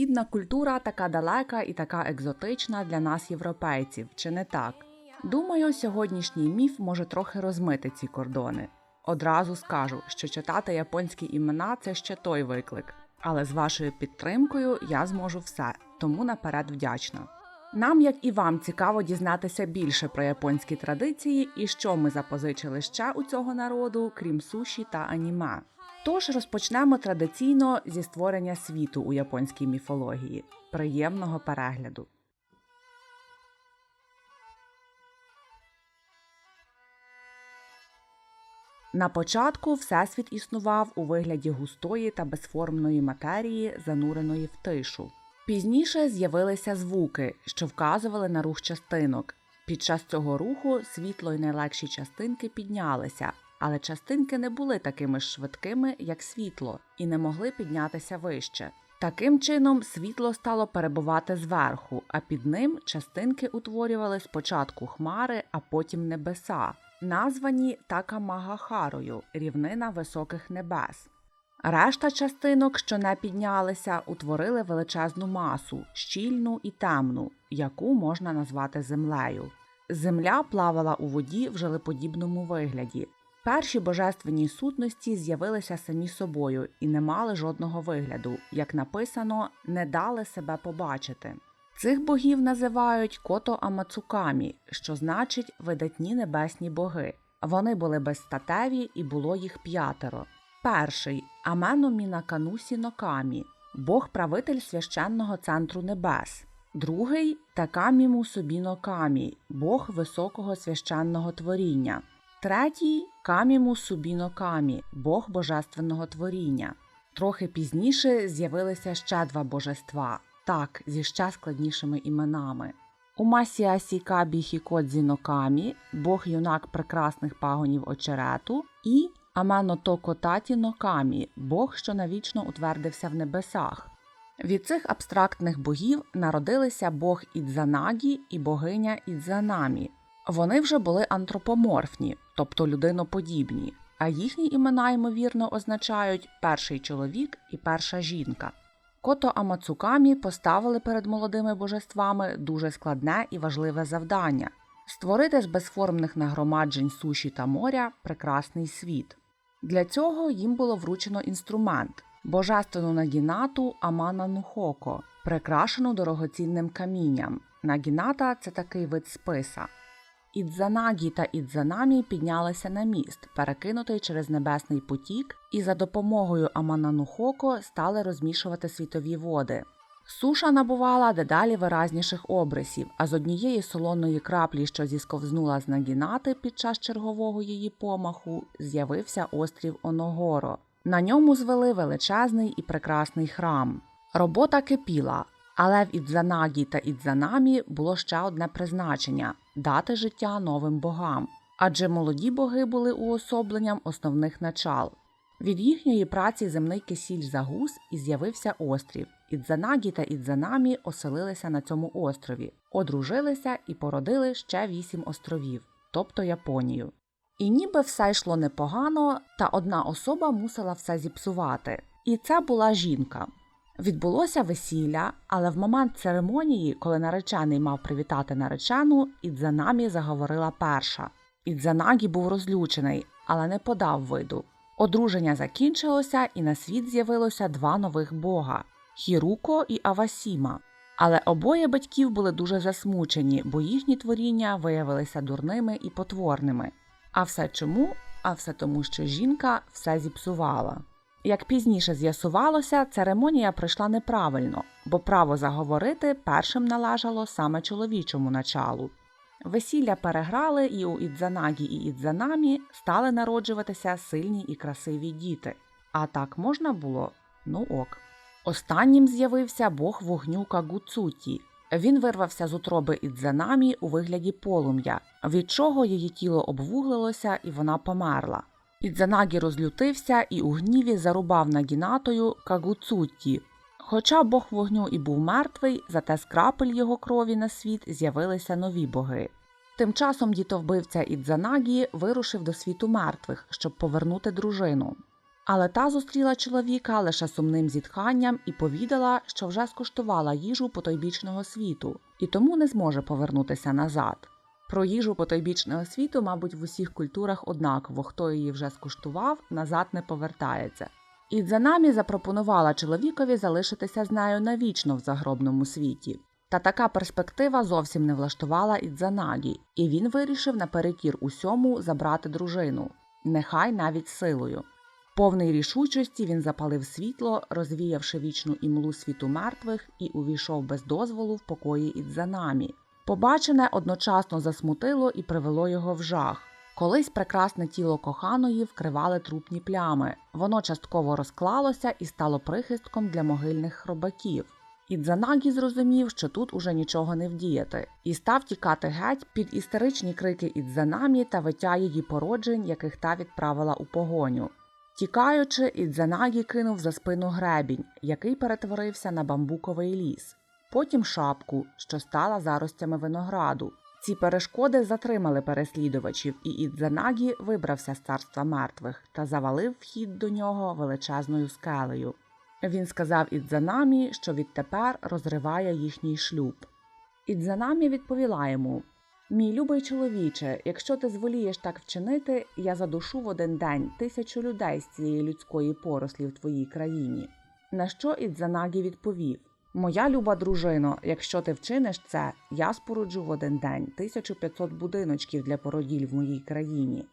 Східна культура така далека і така екзотична для нас, європейців, чи не так? Думаю, сьогоднішній міф може трохи розмити ці кордони. Одразу скажу, що читати японські імена це ще той виклик, але з вашою підтримкою я зможу все, тому наперед вдячна. Нам, як і вам, цікаво дізнатися більше про японські традиції і що ми запозичили ще у цього народу, крім суші та аніме. Тож розпочнемо традиційно зі створення світу у японській міфології. Приємного перегляду! На початку Всесвіт існував у вигляді густої та безформної матерії, зануреної в тишу. Пізніше з'явилися звуки, що вказували на рух частинок. Під час цього руху світло й найлегші частинки піднялися, але частинки не були такими ж швидкими, як світло, і не могли піднятися вище. Таким чином, світло стало перебувати зверху, а під ним частинки утворювали спочатку хмари, а потім небеса, названі Такамагахарою рівнина високих небес. Решта частинок, що не піднялися, утворили величезну масу, щільну і темну, яку можна назвати землею. Земля плавала у воді в желеподібному вигляді. Перші божественні сутності з'явилися самі собою і не мали жодного вигляду, як написано, не дали себе побачити. Цих богів називають кото Амацукамі, що значить видатні небесні боги. Вони були безстатеві і було їх п'ятеро. Перший Амено Мінаканусі Нокамі, бог-правитель священного центру небес. Другий Такамі Мусобі Нокамі, бог високого священного творіння. Третій Каміму Субіно Камі, бог божественного творіння. Трохи пізніше з'явилися ще два божества, так, зі ще складнішими іменами. Умасіасі Кабі Хікодзі Нокамі, бог юнак прекрасних пагонів очерету, і Амано Токо Нокамі, бог, що навічно утвердився в небесах. Від цих абстрактних богів народилися бог Ідзанагі і богиня Ідзанамі. Вони вже були антропоморфні, тобто людиноподібні, а їхні імена, ймовірно, означають перший чоловік і перша жінка. Кото Амацукамі поставили перед молодими божествами дуже складне і важливе завдання створити з безформних нагромаджень суші та моря прекрасний світ. Для цього їм було вручено інструмент божественну нагінату Амана Нухоко, прикрашену дорогоцінним камінням. Нагіната це такий вид списа. Ідзанагі та Ідзанамі піднялися на міст, перекинутий через небесний потік, і за допомогою Амананухоко стали розмішувати світові води. Суша набувала дедалі виразніших обрисів, а з однієї солоної краплі, що зісковзнула з нагінати під час чергового її помаху, з'явився острів Оногоро. На ньому звели величезний і прекрасний храм. Робота кипіла, але в Ідзанагі та Ідзанамі було ще одне призначення дати життя новим богам, адже молоді боги були уособленням основних начал. Від їхньої праці земний кисіль загус і з'явився острів. Ідзанагі та Ідзанамі оселилися на цьому острові, одружилися і породили ще вісім островів, тобто Японію. І ніби все йшло непогано, та одна особа мусила все зіпсувати. І це була жінка. Відбулося весілля, але в момент церемонії, коли наречений мав привітати наречену, Ідзанамі заговорила перша. Ідзанагі був розлючений, але не подав виду. Одруження закінчилося, і на світ з'явилося два нових бога Хіруко і Авасіма. Але обоє батьків були дуже засмучені, бо їхні творіння виявилися дурними і потворними. А все чому? А все тому, що жінка все зіпсувала. Як пізніше з'ясувалося, церемонія пройшла неправильно, бо право заговорити першим належало саме чоловічому началу. Весілля переграли, і у Ідзанагі і Ідзанамі стали народжуватися сильні і красиві діти. А так можна було? Ну ок. Останнім з'явився бог вогню Кагуцуті. Він вирвався з утроби Ідзанамі у вигляді полум'я, від чого її тіло обвуглилося і вона померла. Ідзанагі розлютився і у гніві зарубав нагінатою Кагуцутті. Хоча бог вогню і був мертвий, зате з крапель його крові на світ з'явилися нові боги. Тим часом дітовбивця Ідзанагі вирушив до світу мертвих, щоб повернути дружину. Але та зустріла чоловіка лише сумним зітханням і повідала, що вже скуштувала їжу потойбічного світу і тому не зможе повернутися назад. Про їжу потойбічного світу, мабуть, в усіх культурах однаково, хто її вже скуштував, назад не повертається. Ідзанамі запропонувала чоловікові залишитися з нею навічно в загробному світі. Та така перспектива зовсім не влаштувала Ідзанагі, і він вирішив наперекір усьому забрати дружину, нехай навіть силою. Повний рішучості він запалив світло, розвіявши вічну імлу світу мертвих, і увійшов без дозволу в покої Ідзанамі. Побачене одночасно засмутило і привело його в жах. Колись прекрасне тіло коханої вкривали трупні плями. Воно частково розклалося і стало прихистком для могильних хробаків. Ідзанагі зрозумів, що тут уже нічого не вдіяти, і став тікати геть під істеричні крики Ідзанамі та виття її породжень, яких та відправила у погоню. Тікаючи, Ідзанагі кинув за спину гребінь, який перетворився на бамбуковий ліс, потім шапку, що стала заростями винограду. Ці перешкоди затримали переслідувачів, і Ідзанагі вибрався з царства мертвих та завалив вхід до нього величезною скелею. Він сказав Ідзанамі, що відтепер розриває їхній шлюб. Ідзанамі відповіла йому: Мій любий чоловіче, якщо ти зволієш так вчинити, я задушу в один день тисячу людей з цієї людської порослі в твоїй країні. На що Ідзанагі відповів: Моя люба дружино, якщо ти вчиниш це, я споруджу в один день 1500 будиночків для породіль в моїй країні.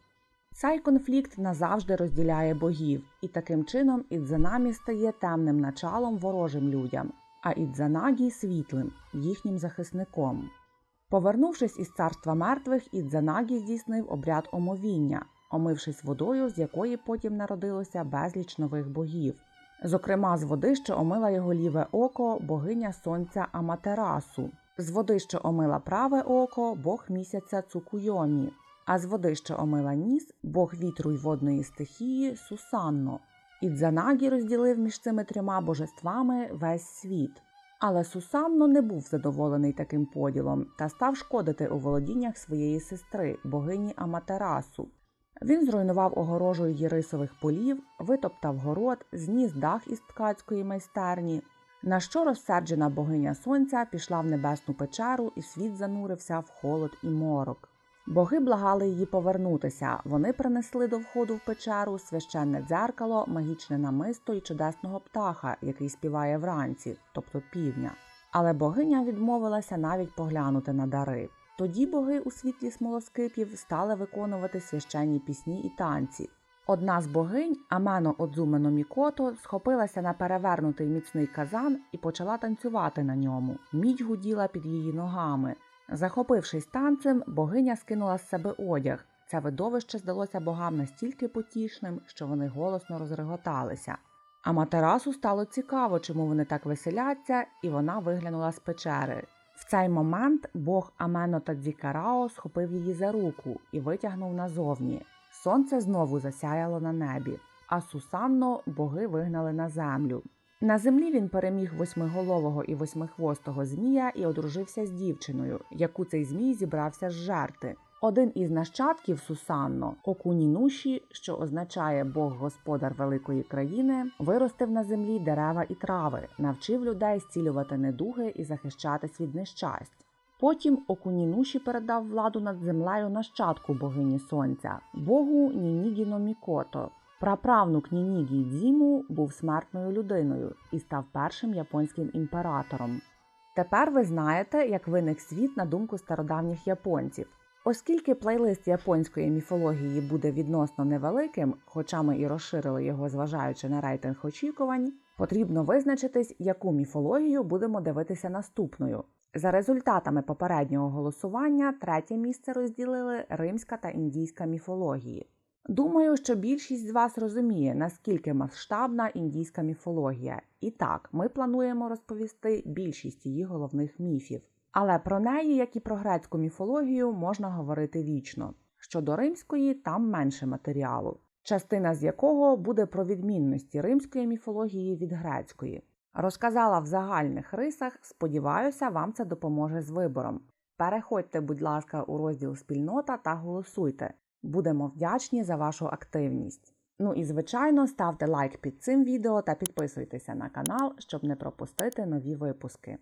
Цей конфлікт назавжди розділяє богів, і таким чином Ідзанамі стає темним началом ворожим людям, а Ідзанагі світлим, їхнім захисником. Повернувшись із царства мертвих, Ідзанагі здійснив обряд омовіння, омившись водою, з якої потім народилося безліч нових богів. Зокрема, з води, що омила його ліве око, богиня сонця Аматерасу, з води, що омила праве око, бог місяця Цукуйомі, а з води, що омила ніс, бог вітру й водної стихії Сусанно. Ідзанагі розділив між цими трьома божествами весь світ. Але Сусанно не був задоволений таким поділом та став шкодити у володіннях своєї сестри, богині Аматерасу. Він зруйнував огорожу її рисових полів, витоптав город, зніс дах із ткацької майстерні, на що розсерджена богиня сонця пішла в небесну печеру, і світ занурився в холод і морок. Боги благали її повернутися. Вони принесли до входу в печеру священне дзеркало, магічне намисто і чудесного птаха, який співає вранці, тобто півня. Але богиня відмовилася навіть поглянути на дари. Тоді боги у світлі смолоскипів стали виконувати священні пісні і танці. Одна з богинь, Амено Одзумено Мікото, схопилася на перевернутий міцний казан і почала танцювати на ньому. Мідь гуділа під її ногами. Захопившись танцем, богиня скинула з себе одяг. Це видовище здалося богам настільки потішним, що вони голосно розреготалися. А матерасу стало цікаво, чому вони так веселяться, і вона виглянула з печери. В цей момент бог Амено Тадзікарао схопив її за руку і витягнув назовні. Сонце знову засяяло на небі, а Сусанно боги вигнали на землю. На землі він переміг восьмиголового і восьмихвостого змія і одружився з дівчиною, яку цей змій зібрався зжерти. Один із нащадків Сусанно, Окунінуші, що означає Бог господар великої країни, виростив на землі дерева і трави, навчив людей зцілювати недуги і захищатись від нещасть. Потім Окунінуші передав владу над землею нащадку богині сонця, богу Нінігіно Мікото. Праправнук Нінігі Дзіму був смертною людиною і став першим японським імператором. Тепер ви знаєте, як виник світ на думку стародавніх японців. Оскільки плейлист японської міфології буде відносно невеликим, хоча ми і розширили його, зважаючи на рейтинг очікувань, потрібно визначитись, яку міфологію будемо дивитися наступною. За результатами попереднього голосування третє місце розділили римська та індійська міфології. Думаю, що більшість з вас розуміє, наскільки масштабна індійська міфологія. І так, ми плануємо розповісти більшість її головних міфів. Але про неї, як і про грецьку міфологію, можна говорити вічно. Щодо римської, там менше матеріалу, частина з якого буде про відмінності римської міфології від грецької. Розказала в загальних рисах, сподіваюся, вам це допоможе з вибором. Переходьте, будь ласка, у розділ спільнота та голосуйте. Будемо вдячні за вашу активність. Ну і звичайно, ставте лайк під цим відео та підписуйтеся на канал, щоб не пропустити нові випуски.